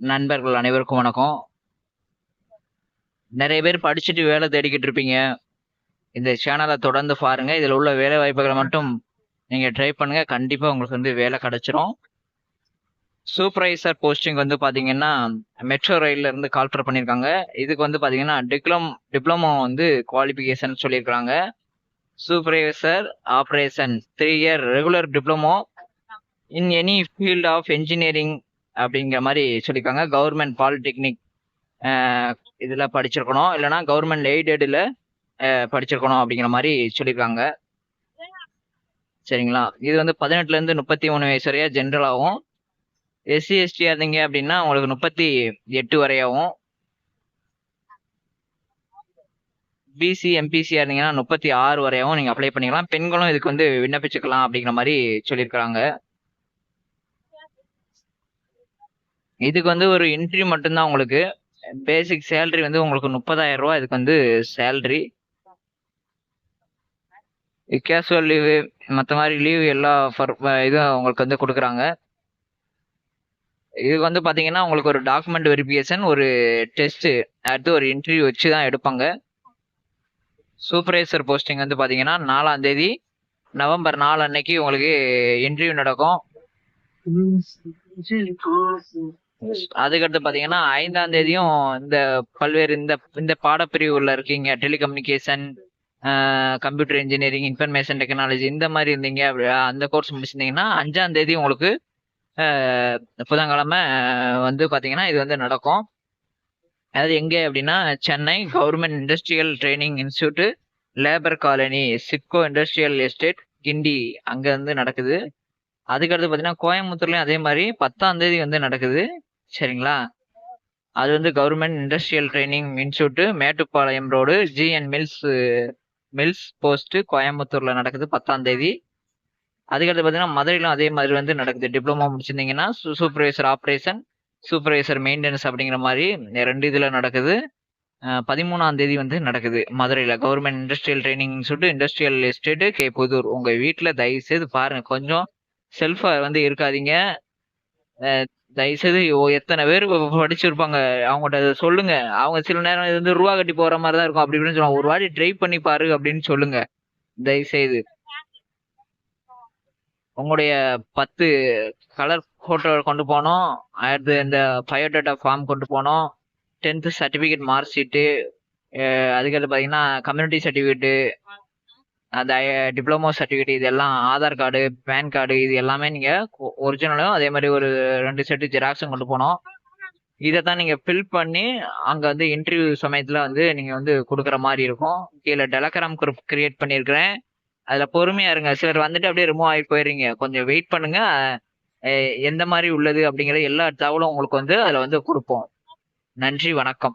நண்பர்கள் அனைவருக்கும் வணக்கம். நிறைய பேர் படிச்சுட்டு வேலை தேடிக்கிட்டு இருப்பீங்க. இந்த சேனலை தொடர்ந்து பாருங்க. இதில் உள்ள வேலை வாய்ப்புகளை மட்டும் நீங்கள் ட்ரை பண்ணுங்க. கண்டிப்பாக உங்களுக்கு வந்து வேலை கிடைச்சிரும். சூப்பர்வைசர் போஸ்டிங் வந்து பார்த்தீங்கன்னா மெட்ரோ ரயிலில் இருந்து கால்ஃபர் பண்ணியிருக்காங்க. இதுக்கு வந்து பார்த்தீங்கன்னா டிப்ளம் டிப்ளமோ வந்து குவாலிஃபிகேஷன் சொல்லியிருக்கிறாங்க. Supervisor operation three year regular diploma in any field of engineering அப்படிங்கிற மாதிரி சொல்லியிருக்காங்க. கவர்மெண்ட் பாலிடெக்னிக் இதில் படிச்சிருக்கணும். இல்லைனா கவர்மெண்ட் எய்டடில் படிச்சிருக்கணும் அப்படிங்கிற மாதிரி சொல்லியிருக்காங்க. சரிங்களா? இது வந்து பதினெட்டுலேருந்து முப்பத்தி மூணு வயசு வரையா ஜென்ரலாகவும் எஸ்சி எஸ்டியாக இருந்தீங்க அப்படின்னா உங்களுக்கு முப்பத்தி எட்டு வரையாகவும் பிசி எம்பிசியாக இருந்தீங்கன்னா முப்பத்தி ஆறு வரையாகவும் நீங்கள் அப்ளை பண்ணிக்கலாம். பெண்களும் இதுக்கு வந்து விண்ணப்பிச்சுக்கலாம் அப்படிங்கிற மாதிரி சொல்லியிருக்கிறாங்க. இதுக்கு வந்து ஒரு இன்ட்ரி மட்டும்தான் உங்களுக்கு. பேசிக் சேலரி வந்து உங்களுக்கு முப்பதாயிரம் ரூபா இதுக்கு வந்து சேலரி கேஷுவல் லீவு மற்ற மாதிரி லீவு எல்லா ஃபர் இதுவும் உங்களுக்கு வந்து கொடுக்குறாங்க. இது வந்து பார்த்தீங்கன்னா உங்களுக்கு ஒரு டாக்குமெண்ட் வெரிஃபிகேஷன் ஒரு டெஸ்ட்டு அடுத்து ஒரு இன்டர்வியூ வச்சு தான் எடுப்பாங்க. சூப்பர்வைசர் போஸ்டிங் வந்து பார்த்தீங்கன்னா நாலாம் தேதி நவம்பர் நாலு அன்னைக்கு உங்களுக்கு இன்டர்வியூ நடக்கும். அதுக்கடுத்து பார்த்தீங்கன்னா ஐந்தாம் தேதியும் இந்த பல்வேறு இந்த இந்த பாடப்பிரிவுல இருக்கீங்க. Telecommunication computer engineering information technology இந்த மாதிரி இருந்தீங்க. அந்த கோர்ஸ் முடிச்சிருந்தீங்கன்னா அஞ்சாம் தேதி உங்களுக்கு புதன்கிழமை வந்து பார்த்தீங்கன்னா இது வந்து நடக்கும். அதாவது எங்கே அப்படின்னா Chennai government industrial training institute labour colony Chicco industrial estate Guindy அங்கே வந்து நடக்குது. அதுக்கடுத்து பார்த்தீங்கன்னா கோயம்புத்தூர்லேயும் அதே மாதிரி பத்தாம் தேதி வந்து நடக்குது. சரிங்களா? அது வந்து government industrial training institute Mettupalayam road GN mills mills post கோயம்புத்தூரில் நடக்குது பத்தாம் தேதி. அதுக்கடுத்து பார்த்தீங்கன்னா மதுரையிலும் அதே மாதிரி வந்து நடக்குது. டிப்ளமோ முடிச்சிருந்தீங்கன்னா சூப்பர்வைசர் ஆப்ரேஷன் சூப்பர்வைசர் மெயின்டெனன்ஸ் அப்படிங்கிற மாதிரி ரெண்டு இதில் நடக்குது. பதிமூணாம் தேதி வந்து நடக்குது மதுரையில். Government industrial training institute industrial estate K Pudur. உங்கள் வீட்டில் தயவுசெய்து பாருங்கள் கொஞ்சம் செல்ஃபாக வந்து இருக்காதீங்க. தயவுசெய்து எத்தனை பேர் படிச்சிருப்பாங்க. அவங்கள்ட்ட சொல்லுங்க. அவங்க சில நேரம் இது வந்து ரூபா கட்டி போற மாதிரி தான் இருக்கும். அப்படி இப்படின்னு சொல்லுவாங்க. ஒரு வாட்டி ட்ரை பண்ணி பாரு அப்படின்னு சொல்லுங்க. தயவுசெய்து. உங்களுடைய பத்து கலர் ஃபோட்டோ கொண்டு போனோம். அடுத்து இந்த பயோடேட்டா ஃபார்ம் கொண்டு போனோம். டென்த்து சர்டிஃபிகேட் மார்க் ஷீட்டு அதுக்கடுத்து பார்த்தீங்கன்னா கம்யூனிட்டி சர்டிஃபிகேட்டு அந்த டிப்ளமோ சர்டிஃபிகேட் இது எல்லாம் ஆதார் கார்டு பேன் கார்டு இது எல்லாமே நீங்கள் ஒரிஜினலும் அதே மாதிரி ஒரு ரெண்டு செட்டு ஜெராக்ஸும் கொண்டு போனோம் இதை தான் நீங்கள் ஃபில் பண்ணி அங்கே வந்து இன்டர்வியூ சமயத்தில் வந்து நீங்கள் வந்து கொடுக்குற மாதிரி இருக்கும். கீழே டெலகிராம் குரூப் கிரியேட் பண்ணியிருக்கிறேன் அதில் பொறுமையாக இருங்க. சிலர் வந்துட்டு அப்படியே ரிமூவ் ஆகி போயிடுறீங்க. கொஞ்சம் வெயிட் பண்ணுங்க. எந்த மாதிரி உள்ளது அப்படிங்கிற எல்லா தகவலும் உங்களுக்கு வந்து அதில் வந்து கொடுப்போம். நன்றி வணக்கம்.